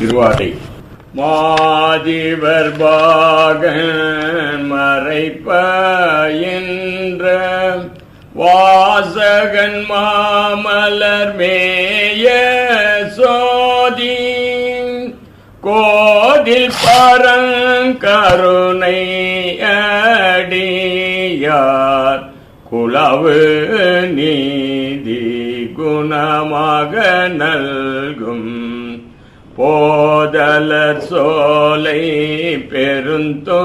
திருவாதை மாதிவர் பாகன் மறைப்ப வாசகன் மாமலர் மேய சோதி. கோதில் பரங்கருணை அடியார். குலவு நீதி குணமாக நல்கும். போதலர் சோலை பெருந்தோரையம்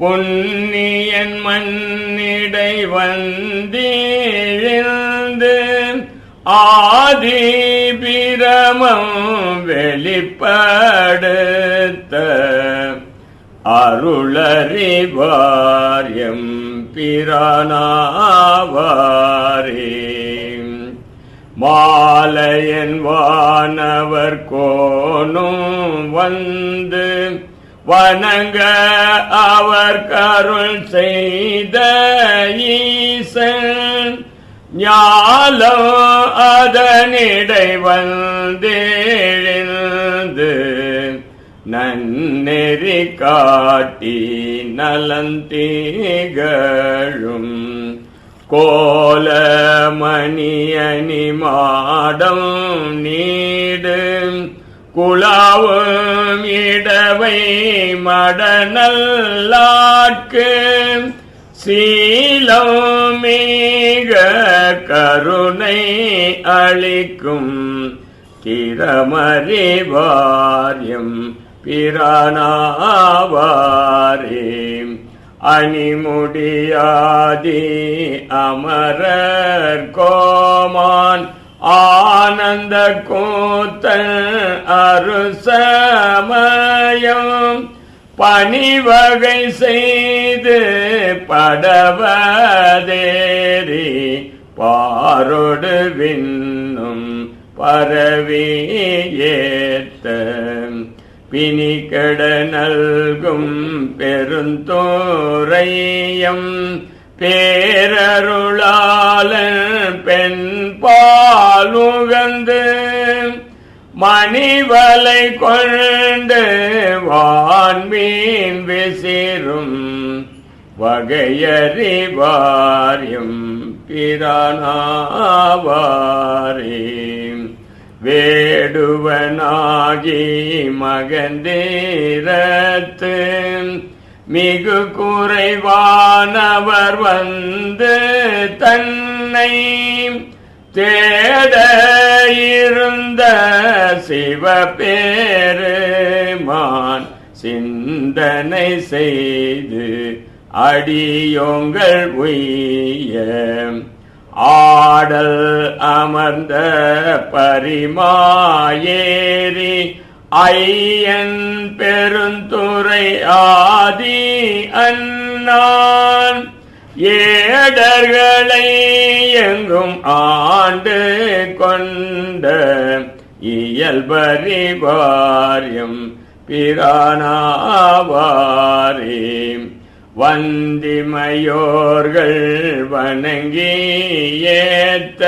பொன்னியன் மண்ணிடை வந்திழிந்து ஆதி பிரமம் வெளிப்படுத்த அருளறிவாரியம் பிரானாவாரே. மாலையன் வானவர் கோணும் வந்து வணங்க அவர் கருள் செய்த ஈசன். ஞாலம் அதனிடை வந்தெழுந்து நன்னெறி காட்டி நலந்தீகழும். கோலமணியணி மாடம் நீடு குழாவும் இடவை மடநல்லாட்கு சீலம் மிக கருணை அளிக்கும் திறமறிவாரியம் பிரானாவாரே. அணிமுடியாதி அமரர் கோமான் ஆனந்த கூத்தன் அருசமயம். பணிவகை செய்து படவதேரி பாரொடு விண்ணும் பரவி ஏத்த பிணிகட நல்கும் பெருந்தோரையம் பேரருளாளன் பெண் பாலுகந்து மணிவலை கொண்டு வான்மீன் விசிறும் வகையறிவாரியம் பிரானாவாரே. வேடுவனாகி மகந்தீரத்து மிகு குறைவானவர் வந்து தன்னை தேட இருந்த சிவபேருமான் சிந்தனை செய்து அடியோங்கள் உய்ய. ஆடல் அமர்ந்த பரிமாயேரி ஐயன் பெருந்துரை ஆதி அண்ணான். ஏடர்களை எங்கும் ஆண்டு கொண்ட இயல்பரிவாரியம் பிரானாவா வந்திமையோர்கள் வணங்கி ஏத்த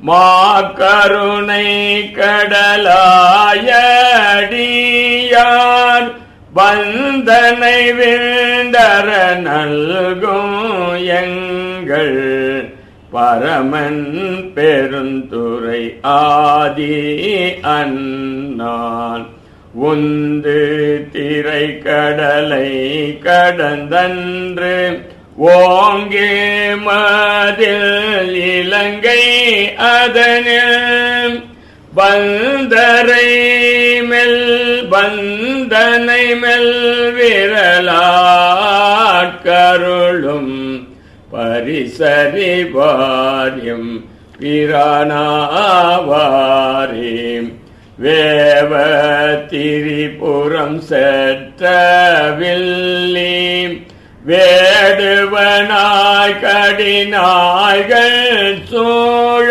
மாக்கருணை கடலாயடியார் பந்தனை விண்டர நல்கும் எங்கள் பரமன் பெருந்துரை ஆதி அன்னான் உந்து திரை கடலை கடந்தன்று ஓங்கே மதில் இலங்கை அதனில் பந்தரை மெல் பந்தனை மெல் விரலாட்கருளும் பரிசரி வாரியம் பிரானாவாரே வேவ திரிபுரம் செற்றவில்லி வேடுவனாய் கடினாய்கள் சூழ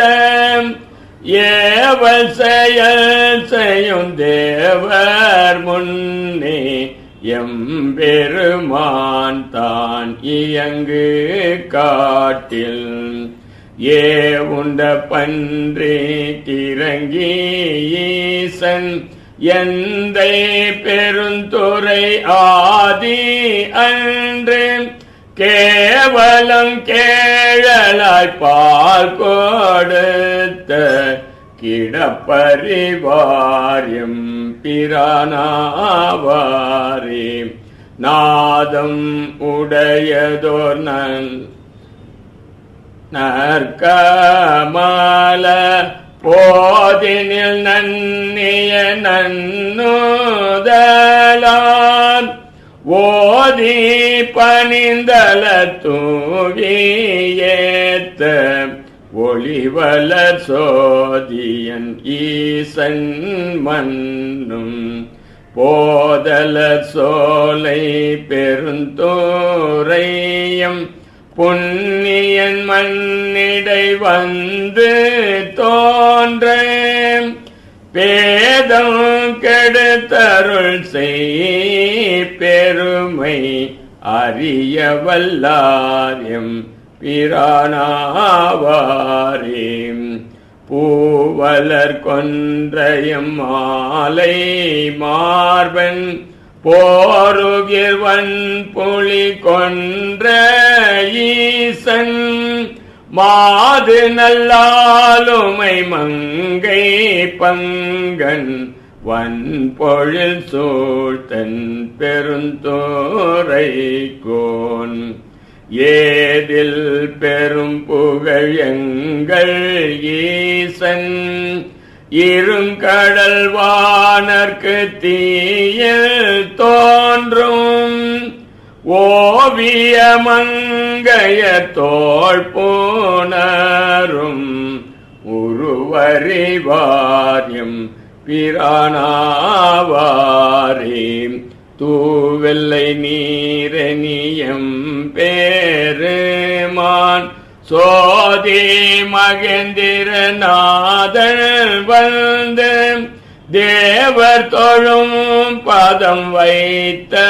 ஏவ செயல் செய்யும் தேவர் முன்னே எம்பெருமான் தான் இயங்கு காட்டில். ஏ உண்ட பன்றி கிறங்கி ஈசன் எந்தை பெருந்துரை ஆதி அன்று. கேவலம் கேழலாய் பால் கொடுத்த கிடப்பறிவாரியம் பிரானாவாரே. நாதம் உடையதோர் நன் நற்கமால போதினில் நன்னிய நன்னுதலான். ஓதி பணிந்தல தூவியேத்த ஒளிவல சோதியன் ஈசன் மன்னும். போதல சோலை பெருந்தோரையம் பொன்னியன் மண்ணிடை வந்து தோன்ற பேதம் கெடுத்தருள் செய் பெருமை அறிய வல்லாரியம் பிரானாவாரேம். பூவலர் கொன்றயம் மாலை மார்பன் போருகிர்வன் புலி கொன்ற ஈசன் மாது நல்லாலுமை மங்கை பங்கன் வன்பொழில் சூழ்த்தன் பெருந்தோரை கோன். ஏதில் பெரும் புகழ் எங்கள் ஈசன் இருங்கடல் வானர்க்கு தீயில் தோன்றும். ஓவியமங்கைய தோல் போனரும் உருவறிவாரியம் பிரானாவாரே தூவெல்லை நீரணியம் பேருமான். சோதி மகேந்திரநாதன் வந்து தேவர் தொழும் பதம் வைத்த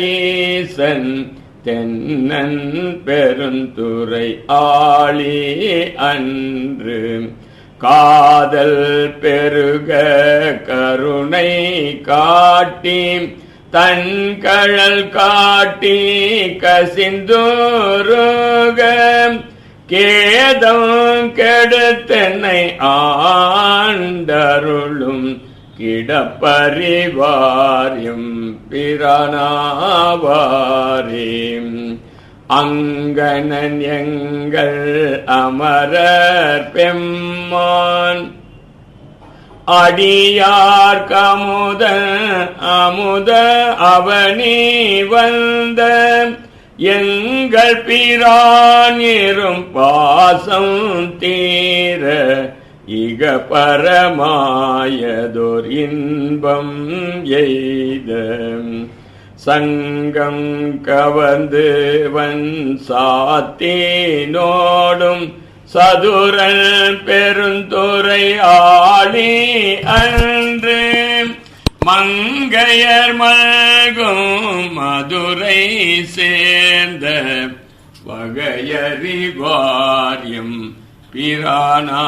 ஈசன் தென்னன் பெருந்துரை ஆளி அன்று. காதல் பெருக கருணை காட்டி தன் கழல் காட்டி கசிந்துருகம் கேதம் கெடுத்தனை ஆண்டருளும் கிடப்பரிவாரியம் பிரானாவாரேம் அங்கனன் எங்கள் அமரர் பெம்மான். அடியார் கமுத அமுத அவனி வந்த எங்கள் பிரானிரும் பாசம் தீர இக பரமாயதோர் இன்பம் எய்த. சங்கம் கவர்ந்து வன் சாத்தினோடும் சதுரன் பெருந்துரை ஆளி அன்று மங்கையர் மல்கும் மதுரை சேர்ந்த வகையறிவாரியம் பிரானாவா